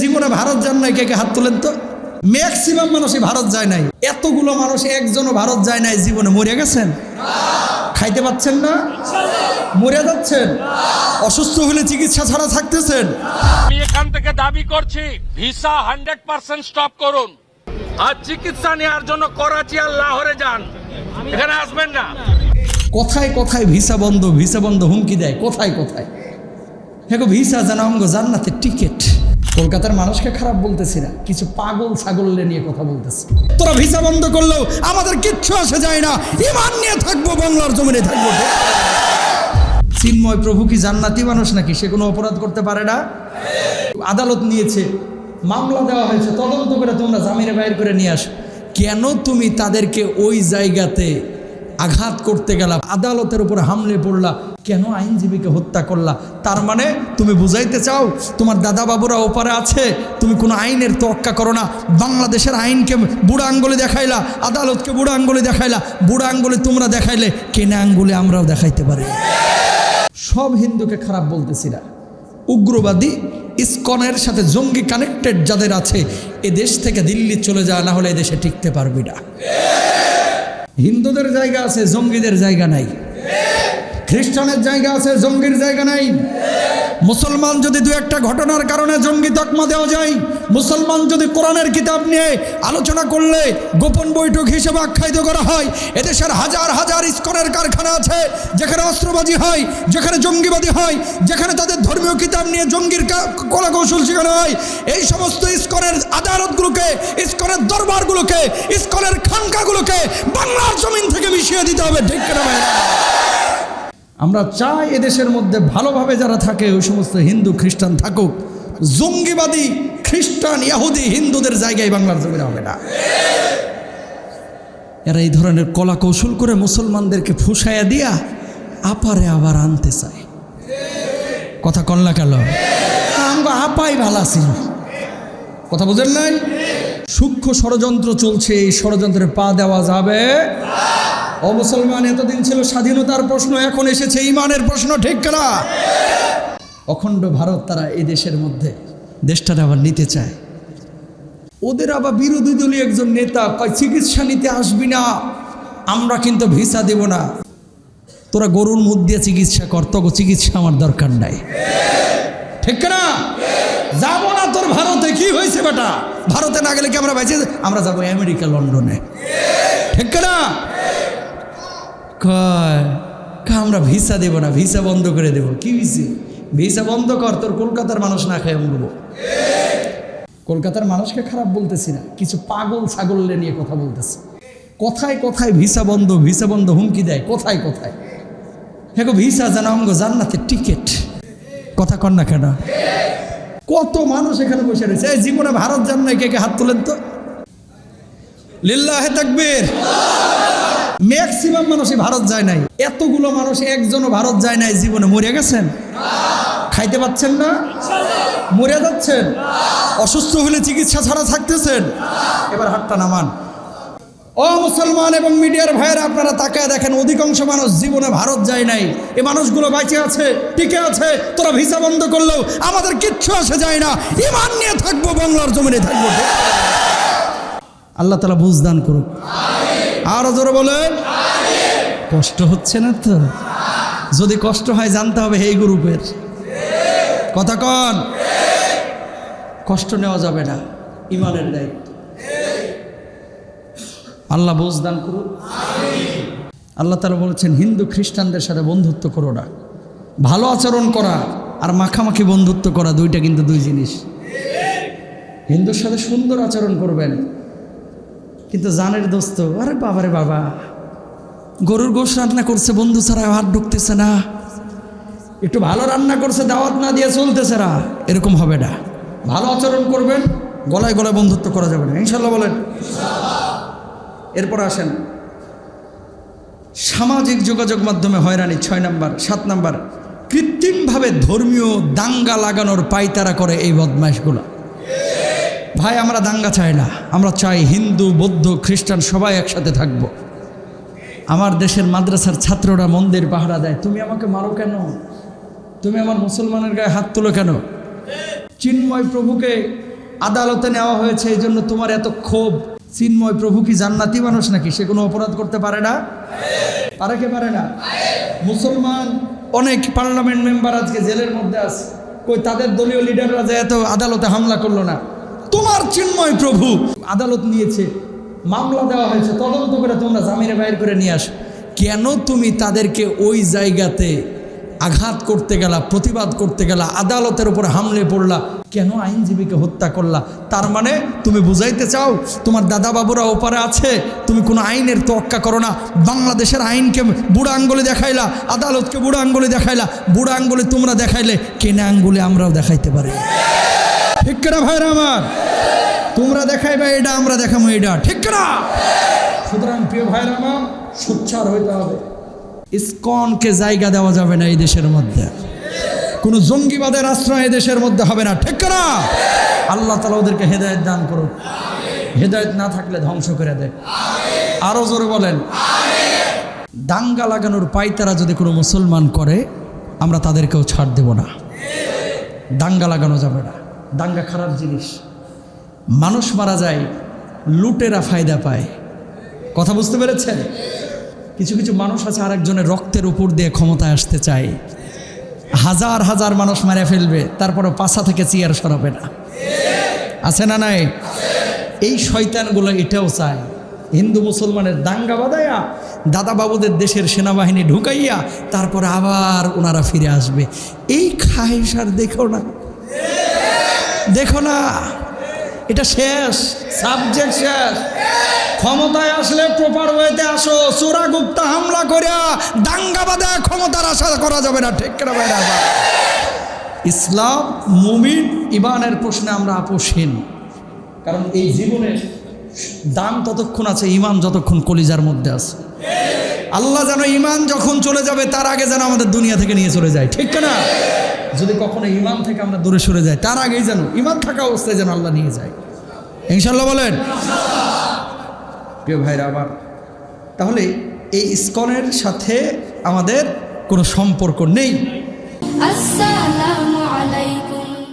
জীবনে ভারত যান নাই কে কে হাত তোলেন তো? ম্যাক্সিমাম মানুষই ভারত যায় নাই। এতগুলো মানুষ একজনও ভারত যায় নাই জীবনে মরে গেছেন? খাইতে পাচ্ছেন না? মরে যাচ্ছেন? অসুস্থ হলে চিকিৎসা ছাড়া থাকতেছেন? আমি এখান থেকে দাবি করছি ভিসা হান্ড্রেড পার্সেন্ট স্টপ করুন। আর চিকিৎসা নেওয়ার জন্য করাচি আর লাহোরে যান। এখানে আসবেন না। কোথায় কোথায় ভিসা বন্ধ ভিসা বন্ধ হুমকি দেয়। কোথায় কোথায়। হ্যাঁ গো, ভিসা জানা অঙ্গ জান্নাতের টিকিট। কলকাতার মানুষকে খারাপ বলতেছি না, কিছু পাগল ছাগল নিয়ে কথা বলতেছি। তোরা ভিসা বন্ধ করলেও আমাদের কিচ্ছু আসে যায় না, ইমান নিয়ে থাকব, বাংলার জমিনে থাকব। চিন্ময় প্রভু কি জান্নাতি মানুষ নাকি? সে কোনো অপরাধ করতে পারে না? আদালত নিয়েছে, মামলা দেওয়া হয়েছে, তদন্ত করে তোমরা জামিনে বাইর করে নিয়ে আসো। কেন তুমি তাদেরকে ওই জায়গাতে আঘাত করতে গেলা? আদালতের উপর হামলে পড়লা কেন আইনজীবীকে হত্যা করলা? তার মানে তুমি বুঝাইতে চাও, তোমার দাদা বাবুরা ওপারে আছে, তুমি কোনো আইনের তোয়াক্কা করো না। বাংলাদেশের আইনকে বুড়া আঙ্গুলে দেখাইলা, আদালতকে বুড়া আঙ্গুলে দেখাইলা, বুড়া আঙ্গুলে তোমরা দেখাইলে, কেনে আঙ্গুলে আমরাও দেখাইতে পারি। সব হিন্দুকে খারাপ বলতেছি না। উগ্রবাদী ইস্কনের সাথে জঙ্গি কানেক্টেড যাদের আছে, এ দেশ থেকে দিল্লি চলে যায় না হলে এদেশে টিকতে পারবি না। হিন্দুদের জায়গা আছে, জঙ্গিদের জায়গা নাই। খ্রিস্টানের জায়গা আছে, জঙ্গির জায়গা নাই মুসলমান যদি দু একটা ঘটনার কারণে জঙ্গি তকমা দেওয়া যায়, মুসলমান যদি কোরআনের কিতাব নিয়ে আলোচনা করলে গোপন বৈঠক হিসেবে আখ্যায়িত করা হয়, এদেশের হাজার হাজার ইস্কনের কারখানা আছে, যেখানে অস্ত্রবাজি হয়, যেখানে জঙ্গিবাদী হয়, যেখানে তাদের ধর্মীয় কিতাব নিয়ে জঙ্গির কলা কৌশল শেখানো হয়, এই সমস্ত ইস্কনের আদালতগুলোকে, ইস্কনের দরবারগুলোকে, ইস্কনের খানকাগুলোকে বাংলার জমিন থেকে মিশিয়ে দিতে হবে, ঠিক কেনা? আমরা চাই এদেশের মধ্যে ভালোভাবে যারা থাকে, ওই সমস্ত হিন্দু, খ্রিস্টান থাকুক। জঙ্গিবাদী, খ্রিস্টান, ইয়াহুদি, হিন্দুদের জায়গায় বাংলার জমিনে হবে না। এরা এই ধরনের কলা কৌশল করে মুসলমানদেরকে ফুসাইয়া দিয়া আপারে আবার আনতে চায়। কথা কল্লা কেন? আমরা আপাই ভালো ছিল কথা বুঝেন নাই? সূক্ষ্ম ষড়যন্ত্র চলছে, এই ষড়যন্ত্রে পা দেওয়া যাবে। ও মুসলমান, এতদিন ছিল স্বাধীনতার প্রশ্ন, এখন এসেছে ইমানের প্রশ্ন, ঠিক না অখণ্ড ভারত তারা এই দেশের মধ্যে দেশটার আবার নিতে চায়। ওদের আবার বিরোধী দলীয় একজন নেতা, কয়, চিকিৎসা নিতে আসবি না, আমরা কিন্তু ভিসা দেব না। তোরা গরুর মুখ দিয়ে চিকিৎসা কর তগো চিকিৎসা আমার দরকার নাই। ঠিক না যাব না তোর ভারতে, কি হয়েছে বেটা? ভারতে না গেলে কি আমরা বেঁচে আমরা যাব আমেরিকা, লন্ডনে। ঠিক না কয় আমরা ভিসা দেব না ভিসা বন্ধ করে দেব। কি ভিসি ভিসা বন্ধ কর তোর কলকাতার মানুষ না খায় মরবো কলকাতার মানুষকে খারাপ বলতেছি না কিছু পাগল ছাগল নিয়ে কথা বলতেছি। কোথায় কোথায় ভিসা বন্ধ ভিসা বন্ধ হুমকি দেয় কোথায় কোথায়। গো, ভিসা জানা অঙ্গ জান্নাতের টিকিট। কথা কর না কেন? কত মানুষ এখানে বসে রয়েছে। এই জীবনে ভারত যান নাই কে কে হাত তোলেন তো? লিল্লাহে তাকবীর। ম্যাক্সিমাম মানুষই ভারত যায় নাই। এতগুলো মানুষ একজনও ভারত যায় নাই জীবনে। মরে গেছেন? খাইতে পাচ্ছেন না? মরে যাচ্ছেন? অসুস্থ হলে চিকিৎসা ছাড়া থাকতেছেন? এবার হাতটা নামান। ও মুসলমান এবং মিডিয়ার ভাইয়েরা, আপনারা তাকায় দেখেন, অধিকাংশ মানুষ জীবনে ভারত যায় নাই। এ মানুষগুলো বেঁচে আছে, টিকে আছে, তোরা ভিসা বন্ধ করলেও আমাদের কিচ্ছু আসে যায় না। ইমান নিয়ে থাকব, বাংলার জমিনে থাকব। আল্লাহ তালা বুঝদান করুক। আরও জোরে বলেন। কষ্ট হচ্ছে না তো? যদি কষ্ট হয় জানতে হবে এই গ্রুপের। কথা কন। কষ্ট নেওয়া যাবে না, ইমানের দায়িত্ব। আল্লাহ বোঝ দান করুন। আল্লাহ তালা বলেছেন, হিন্দু খ্রিস্টানদের সাথে বন্ধুত্ব করো না। ভালো আচরণ করা আর মাখামাখি বন্ধুত্ব করা দুইটা কিন্তু দুই জিনিস। হিন্দুর সাথে সুন্দর আচরণ করবেন। কিন্তু জানের দোস্ত, আরে বাবারে বাবা। গরুর গোশ রান্না করছে, বন্ধু ছাড়া হাত ঢুকতেছে না। একটু ভালো রান্না করছে, দাওয়াত না দিয়ে চলতেছে না। এরকম হবে না। ভালো আচরণ করবেন, গলায় গলায় বন্ধুত্ব করা যাবে না। ইনশাল্লাহ বলেন। এরপর আসেন। সামাজিক যোগাযোগ মাধ্যমে হয়রানি, ছয় নাম্বার, সাত নাম্বার। কৃত্রিমভাবে ধর্মীয় দাঙ্গা লাগানোর পাইতারা করে এই বদমাইশগুলো। ভাই, আমরা দাঙ্গা চাই না। আমরা চাই হিন্দু, বৌদ্ধ, খ্রিস্টান সবাই একসাথে থাকব। আমার দেশের মাদ্রাসার ছাত্ররা মন্দির পাহারা দেয়। তুমি আমাকে মারো কেন? তুমি আমার মুসলমানের গায়ে হাত তুলো কেন? চিন্ময় প্রভুকে আদালতে নেওয়া হয়েছে, এই জন্য তোমার এত ক্ষোভ। চিন্ময় প্রভু কি জান্নাতি মানুষ নাকি? সে কোনো অপরাধ করতে পারে না? পারে কে পারে না? মুসলমান অনেক পার্লামেন্ট মেম্বার আজকে জেলের মধ্যে আছে। কই, তাদের দলীয় লিডাররা যে এত আদালতে হামলা করল না? তোমার চিন্ময় প্রভু। আদালত নিয়েছে মামলা দেওয়া হয়েছে তদন্ত করে তোমরা জামিনে বাইর করে নিয়ে আসো। কেন তুমি তাদেরকে ওই জায়গাতে আঘাত করতে গেলা প্রতিবাদ করতে গেলা আদালতের উপর হামলে পড়লা? কেন আইনজীবীকে হত্যা করলা? তার মানে তুমি বুঝাইতে চাও তোমার দাদা বাবুরা ওপারে আছে তুমি কোনো আইনের তোয়াক্কা করো না। বাংলাদেশের আইনকে বুড়া আঙ্গুলে দেখাইলা আদালতকে বুড়া আঙ্গুলে দেখাইলা বুড়া আঙ্গুলে তোমরা দেখাইলে কেনা আঙ্গুলে আমরাও দেখাইতে পারি। ঠিক না ভাইরা আমার? তোমরা দেখাইবা এটা আমরা দেখাবো এটা ঠিক সুতরাং প্রিয় ভাইরা আমার সোচ্চার হইতে হবে। ইসকনকে জায়গা দেওয়া যাবে না এই দেশের মধ্যে। কোনো জঙ্গিবাদের আশ্রয় এই দেশের মধ্যে হবে না। ঠিক না আল্লাহ তালা ওদেরকে হেদায়ত দান করুন হেদায়ত না থাকলে ধ্বংস করে দেয়। আরও জোরে বলেন। দাঙ্গা লাগানোর পাইতারা যদি কোনো মুসলমান করে, আমরা তাদেরকেও ছাড় দেব না। দাঙ্গা লাগানো যাবে না। দাঙ্গা খারাপ জিনিস। মানুষ মারা যায়, লুটেরা ফায়দা পায়। কথা বুঝতে পেরেছেন? কিছু কিছু মানুষ আছে আরেকজনের রক্তের উপর দিয়ে ক্ষমতায় আসতে চায়। হাজার হাজার মানুষ মারে ফেলবে তারপরে পাশা থেকে চেয়ার সরাবে না। আছে না নাই? এই শয়তানগুলো এটাও চায়। হিন্দু মুসলমানের দাঙ্গা বাদাইয়া দাদা বাবুদের দেশের সেনাবাহিনী ঢুকাইয়া, তারপরে আবার ওনারা ফিরে আসবে। এই খাহেস আর দেখো না। দেখো না, এটা শেষ সাবজেক্ট শেষ। ক্ষমতায় আসলে প্রপার ওয়েতে আসো। চোরা গুপ্তা হামলা করিয়া দাঙ্গা বাদে ক্ষমতার আশা করা যাবে না, ঠিক বাইরে আবার। ইসলাম, মুমিন, ইমানের প্রশ্নে আমরা আপোষহীন। কারণ এই জীবনে দাম ততক্ষণ আছে, ইমান যতক্ষণ কলিজার মধ্যে আছে। আল্লাহ যেন ইমান যখন চলে যাবে, তার আগে যেন আমাদের দুনিয়া থেকে নিয়ে চলে যায়, ঠিক না যদি কখনো ইমান থেকে আমরা দূরে সরে যাই, তার আগেই যেন ইমান থাকা অবস্থায় যেন আল্লাহ নিয়ে যায়। ইনশাল্লাহ বলেন। প্রিয় ভাইরা আবার তাহলে এই ইস্কনের সাথে আমাদের কোনো সম্পর্ক নেই। আসসালামু